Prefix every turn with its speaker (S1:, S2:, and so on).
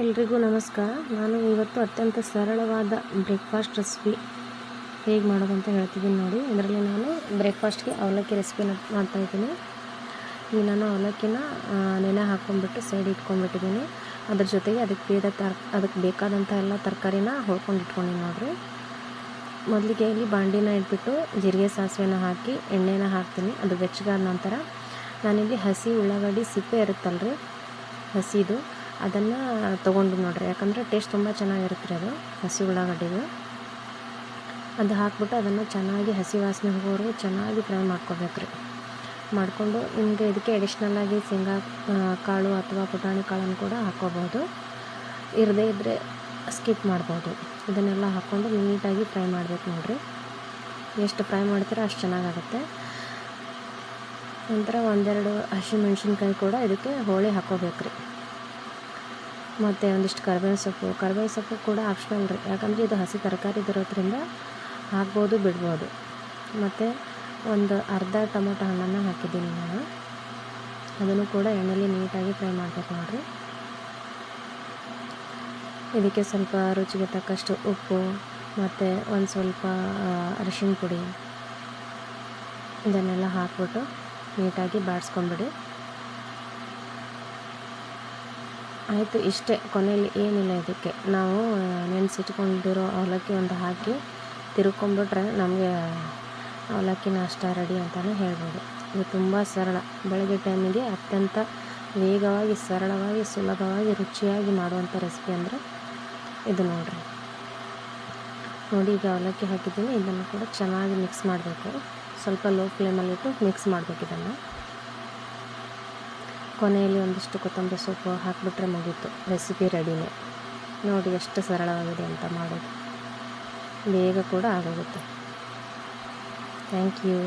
S1: ಎಲ್ರಿಗೂ ನಮಸ್ಕಾರ. ನಾನು ಇವತ್ತು ಅತ್ಯಂತ ಸರಳವಾದ ಬ್ರೇಕ್ಫಾಸ್ಟ್ ರೆಸಿಪಿ ಹೇಗೆ ಮಾಡೋದು ಅಂತ ಹೇಳ್ತಿದ್ದೀನಿ ನೋಡಿ. ಇದರಲ್ಲಿ ನಾನು ಬ್ರೇಕ್ಫಾಸ್ಟ್ಗೆ ಅವಲಕ್ಕಿ ರೆಸಿಪಿನ ಮಾಡ್ತಾಯಿದ್ದೀನಿ ಈಗ ನಾನು ಅವಲಕ್ಕಿನ ನೆನೆ ಹಾಕ್ಕೊಂಡ್ಬಿಟ್ಟು ಸೈಡ್ ಇಟ್ಕೊಂಡ್ಬಿಟ್ಟಿದ್ದೀನಿ. ಅದ್ರ ಜೊತೆಗೆ ಅದಕ್ಕೆ ಬೇದ ತರ್, ಅದಕ್ಕೆ ಬೇಕಾದಂಥ ಎಲ್ಲ ತರಕಾರಿನ ಹೊಳ್ಕೊಂಡು ಇಟ್ಕೊಂಡಿನಿ ನೋಡಿರಿ. ಮೊದಲಿಗೆ ಇಲ್ಲಿ ಬಾಂಡಿನ ಇಟ್ಬಿಟ್ಟು ಜೀರಿಗೆ ಸಾಸಿವೆನ ಹಾಕಿ ಎಣ್ಣೆನ ಹಾಕ್ತೀನಿ. ಅದು ಬೆಚ್ಚಗಾದ ನಂತರ ನಾನಿಲ್ಲಿ ಹಸಿ ಉಳ್ಳಾಗಡ್ಡಿ ಸಿಪ್ಪೆ ಇರುತ್ತಲ್ರಿ, ಹಸಿದು. ಅದನ್ನು ತೊಗೊಂಡು ನೋಡಿರಿ. ಯಾಕಂದರೆ ಟೇಸ್ಟ್ ತುಂಬ ಚೆನ್ನಾಗಿರುತ್ತೆ ರೀ ಅದು, ಹಸಿ ಉಳ್ಳಾಗಡ್ಡಿದು. ಅದು ಹಾಕ್ಬಿಟ್ಟು ಅದನ್ನು ಚೆನ್ನಾಗಿ ಹಸಿ ವಾಸನೆ ಹೋಗೋರು ಚೆನ್ನಾಗಿ ಫ್ರೈ ಮಾಡ್ಕೋಬೇಕು ರೀ ಮಾಡಿಕೊಂಡು ನಿಮಗೆ ಇದಕ್ಕೆ ಅಡಿಷ್ನಲ್ಲಾಗಿ ಶೇಂಗಾ ಕಾಳು ಅಥವಾ ಪುಟಾಣಿ ಕಾಳನ್ನು ಕೂಡ ಹಾಕ್ಕೋಬೋದು. ಇರದೇ ಇದ್ದರೆ ಸ್ಕಿಪ್ ಮಾಡ್ಬೋದು. ಇದನ್ನೆಲ್ಲ ಹಾಕ್ಕೊಂಡು ನೀಟಾಗಿ ಫ್ರೈ ಮಾಡಬೇಕು ನೋಡಿರಿ. ಎಷ್ಟು ಫ್ರೈ ಮಾಡ್ತೀರೋ ಅಷ್ಟು ಚೆನ್ನಾಗಾಗುತ್ತೆ. ನಂತರ ಒಂದೆರಡು ಹಸಿಮೆಣ್ಸಿನ್ಕಾಯಿ ಕೂಡ ಇದಕ್ಕೆ ಹೋಳಿ ಹಾಕ್ಕೋಬೇಕು ರೀ ಮತ್ತು ಒಂದಿಷ್ಟು ಕರ್ಬೇವಿನ ಸೊಪ್ಪು. ಕರ್ಬೇವಿನ ಸೊಪ್ಪು ಕೂಡ ಆಪ್ಷನಲ್ ರೀ. ಯಾಕಂದರೆ ಇದು ಹಸಿ ತರಕಾರಿ ಇರೋದ್ರಿಂದ ಹಾಕ್ಬೋದು ಬಿಡ್ಬೋದು. ಮತ್ತು ಒಂದು ಅರ್ಧ ಟೊಮೊಟೊ ಹಣ್ಣನ್ನು ಹಾಕಿದ್ದೀನಿ ನಾನು. ಅದನ್ನು ಕೂಡ ಎಣ್ಣೆಲಿ ನೀಟಾಗಿ ಫ್ರೈ ಮಾಡಬೇಕು ನೋಡಿರಿ. ಇದಕ್ಕೆ ಸ್ವಲ್ಪ ರುಚಿಗೆ ತಕ್ಕಷ್ಟು ಉಪ್ಪು, ಮತ್ತು ಒಂದು ಸ್ವಲ್ಪ ಅರಿಶಿನ ಪುಡಿ ಇದನ್ನೆಲ್ಲ ಹಾಕ್ಬಿಟ್ಟು ನೀಟಾಗಿ ಬಾಡಿಸ್ಕೊಂಬಿಡಿ ಆಯಿತು, ಇಷ್ಟೇ. ಕೊನೆಯಲ್ಲಿ ಏನಿಲ್ಲ ಇದಕ್ಕೆ. ನಾವು ನೆನೆಸಿಟ್ಕೊಂಡಿರೋ ಅವಲಕ್ಕಿ ಒಂದು ಹಾಕಿ ತಿರ್ಕೊಂಬಿಟ್ರೆ ನಮಗೆ ಅವಲಕ್ಕಿ ನಾಷ್ಟ ರೆಡಿ ಅಂತಲೇ ಹೇಳ್ಬೋದು. ಇದು ತುಂಬ ಸರಳ. ಬೆಳಗ್ಗೆ ಟೈಮಿಗೆ ಅತ್ಯಂತ ವೇಗವಾಗಿ, ಸರಳವಾಗಿ, ಸುಲಭವಾಗಿ, ರುಚಿಯಾಗಿ ಮಾಡುವಂಥ ರೆಸಿಪಿ ಅಂದರೆ ಇದು ನೋಡಿರಿ. ನೋಡಿ, ಈಗ ಅವಲಕ್ಕಿ ಹಾಕಿದ್ದೀನಿ. ಇದನ್ನು ಕೂಡ ಚೆನ್ನಾಗಿ ಮಿಕ್ಸ್ ಮಾಡಬೇಕು. ಸ್ವಲ್ಪ ಲೋ ಫ್ಲೇಮಲ್ಲಿಟ್ಟು ಮಿಕ್ಸ್ ಮಾಡಬೇಕು ಇದನ್ನು. ಕೊನೆಯಲ್ಲಿ ಒಂದಿಷ್ಟು ಕೊತ್ತಂಬರಿ ಸೊಪ್ಪು ಹಾಕಿಬಿಟ್ರೆ ಮುಗೀತು. ರೆಸಿಪಿ ರೆಡಿನೇ ನೋಡಿ ಎಷ್ಟು ಸರಳವಾಗಿದೆ ಅಂತ ಮಾಡೋದು. ಬೇಗ ಕೂಡ ಆಗೋಗುತ್ತೆ. Thank you